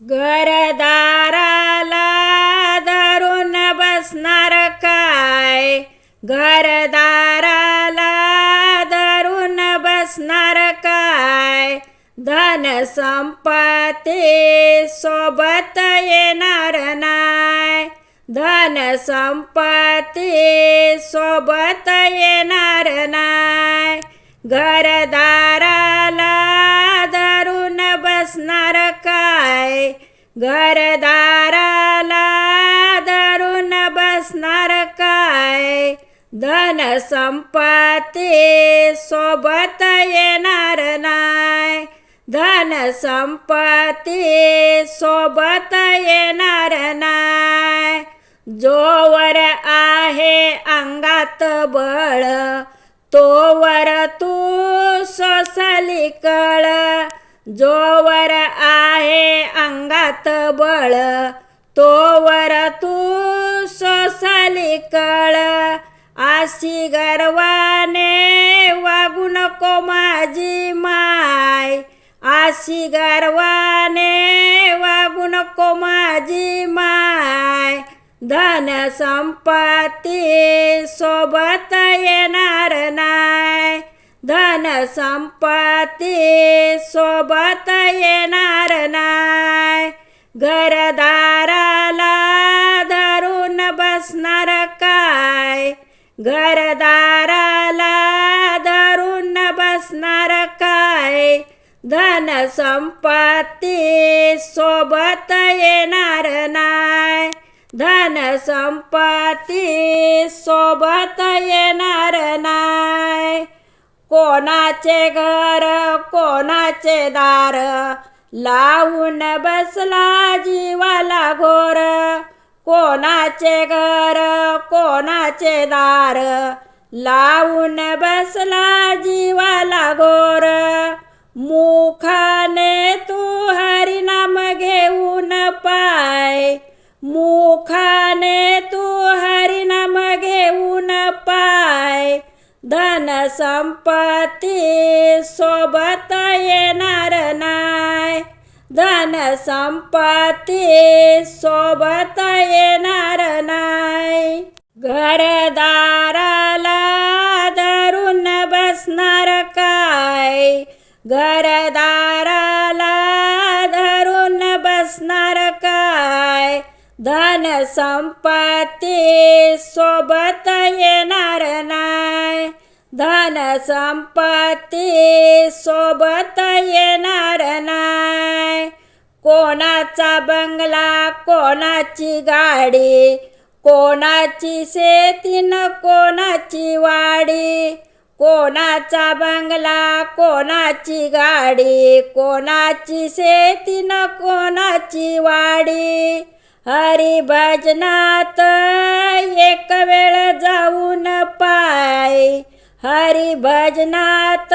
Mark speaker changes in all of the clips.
Speaker 1: घरदाराला धरून बसणार काय? घरदाराला धरून बसणार काय? धन संपत्ती सोबत येणार नाय धन संपत्ती सोबत येणार नाय घरदारा घरदाराला धरून बसणार काय? धन संपत्ती सोबत येणार नाय धन संपत्ती सोबत येणार नाय जोवर आहे अंगात बळ तोवर तू सोसली कळ. जोवर आहे अंगात बळ. तोवर तू सोसाली कळ. आशी गर्वाने वागू नको माझी माय. आशी गर्वाने वागू नको माझी माय. धन संपत्ती सोबत येणार नाय धन संपत्ती सोबत येणार नाय घरदाराला धरून बसणार काय? घरदाराला धरून बसणार काय? धन संपत्ती सोबत येणार नाय धन संपत्ती सोबत येणार नाय कोणाचे घर कोणाचे दार? लावून बसला जीवाला घोर. कोणाचे घर कोणाचे दार? लावून बसला जीवाला घोर. धन संपत्ती सोबत येणार नाय धन संपत्ती सोबत येणार नाय घरदाराला धरून बसणार काय? घरदार धन संपत्ती सोबत येणार नाय धन संपत्ती सोबत येणार नाय कोणाचा बंगला कोणाची गाडी कोणाची शेतीन कोणाची वाडी कोणाचा बंगला कोणाची गाडी कोणाची शेतीन कोणाची वाडी हरिभजनात एक वेळ जाऊन पाय. हरिभजनात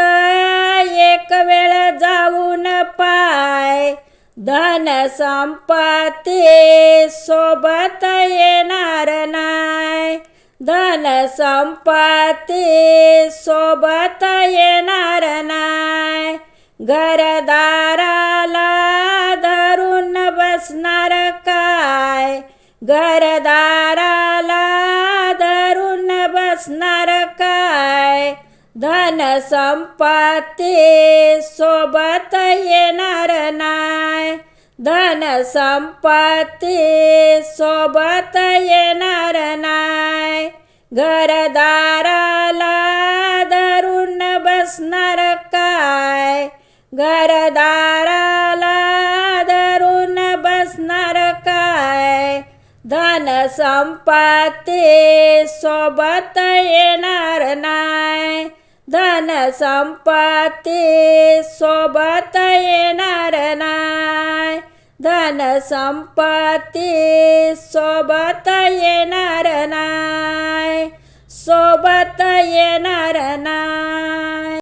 Speaker 1: एक वेळ जाऊन पाय. धन संपत्ती सोबत येणार नाय. धन संपत्ती सोबत येणार नाय. घरदाराला धरून बसणार घरदाराला धरून बसणार काय? धन संपत्ती सोबत येणार नाय धन संपत्ती सोबत येणार नाय घरदाराला धरून बसणार संपत्ती सोबत येणार नाय धन संपत्ती सोबत येणार नाय धन संपत्ती सोबत येणार नाय सोबत येणार नाय